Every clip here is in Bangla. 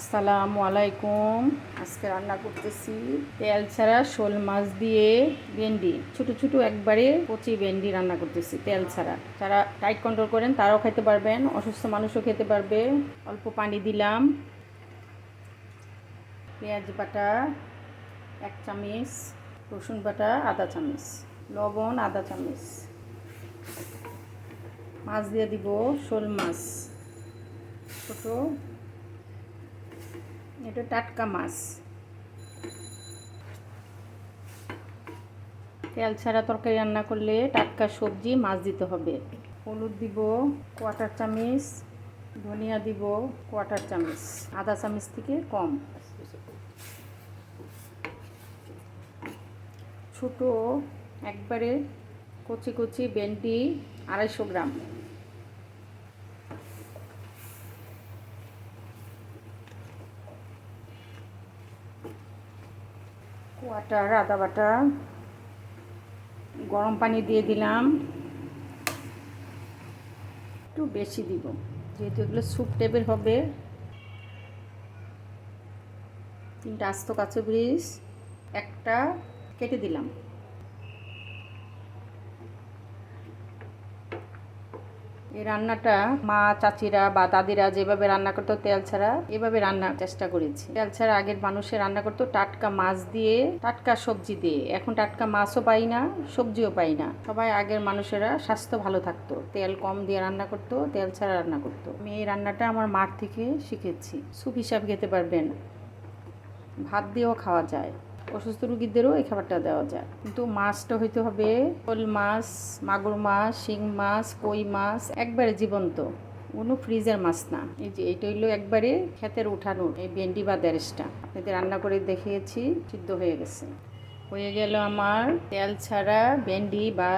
আসসালামু আলাইকুম। আজকে রান্না করতেছি তেল ছাড়া শোল মাছ দিয়ে ভেন্ডি। ছোট ছোট একবারে কচি ভেন্ডি রান্না করতেছি তেল ছাড়া। যারা টাইট কন্ট্রোল করেন তারাও খেতে পারবেন, অসুস্থ মানুষও খেতে পারবে। অল্প পানি দিলাম। পেঁয়াজ বাটা, এক চামচ। রসুন বাটা, আধা চামচ। লবণ, আধা চামচ। মাছ দিয়ে দিব শোল মাছ। ছোট এটা টাটকা মাছ। তেল ছাড়া তরকারি রান্না করলে টাটকা সবজি, মাছ দিতে হবে। হলুদ দিব, কোয়াটার চামচ, ধনিয়া দিব, কোয়াটার চামচ। আধা চামচ থেকে কম। ছোট, একবারে কচি কচি ভেন্ডি আড়াইশো গ্রাম। কোয়াটার আদা বাটা। গরম পানি দিয়ে দিলাম। একটু বেশি দিব, যেহেতু এগুলো স্যুপ টেবিল হবে। তিনটা আস্ত কাঁচা ব্রিজ একটা কেটে দিলাম। এই রান্নাটা মা, চাচিরা বা দাদিরা যেভাবে রান্না করতো তেল ছাড়া, এভাবে রান্নার চেষ্টা করেছি। তেল ছাড়া আগের মানুষে রান্না করতো টাটকা মাছ দিয়ে, টাটকা সবজি দিয়ে। এখন টাটকা মাছও পাই না, সবজিও পাই না। সবাই আগের মানুষেরা স্বাস্থ্য ভালো থাকতো। তেল কম দিয়ে রান্না করতো, তেল ছাড়া রান্না করতো। আমি এই রান্নাটা আমার মার থেকে শিখেছি। স্যুপ হিসাব খেতে পারবেন। ভাত দিয়েও খাওয়া যায়। অসুস্থ রুগীদেরও এই খাবারটা দেওয়া যায়। কিন্তু মাছটা হইতে হবে শোল মাছ, মাগুর মাছ, শিং মাছ, কই মাছ, একবারে জীবন্ত। কোনো ফ্রিজের মাছ না। এই যে এইটা হইল একবারে ক্ষেতের উঠানো, এই ভেন্ডি বা দেরেসটা। আপনাদের রান্না করে দেখিয়েছি, সিদ্ধ হয়ে গেছে। হয়ে গেল আমার তেল ছাড়া ভেন্ডি বা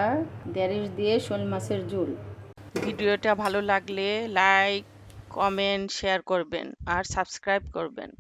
দেরেস দিয়ে শোল মাছের ঝোল। ভিডিওটা ভালো লাগলে লাইক, কমেন্ট, শেয়ার করবেন আর সাবস্ক্রাইব করবেন।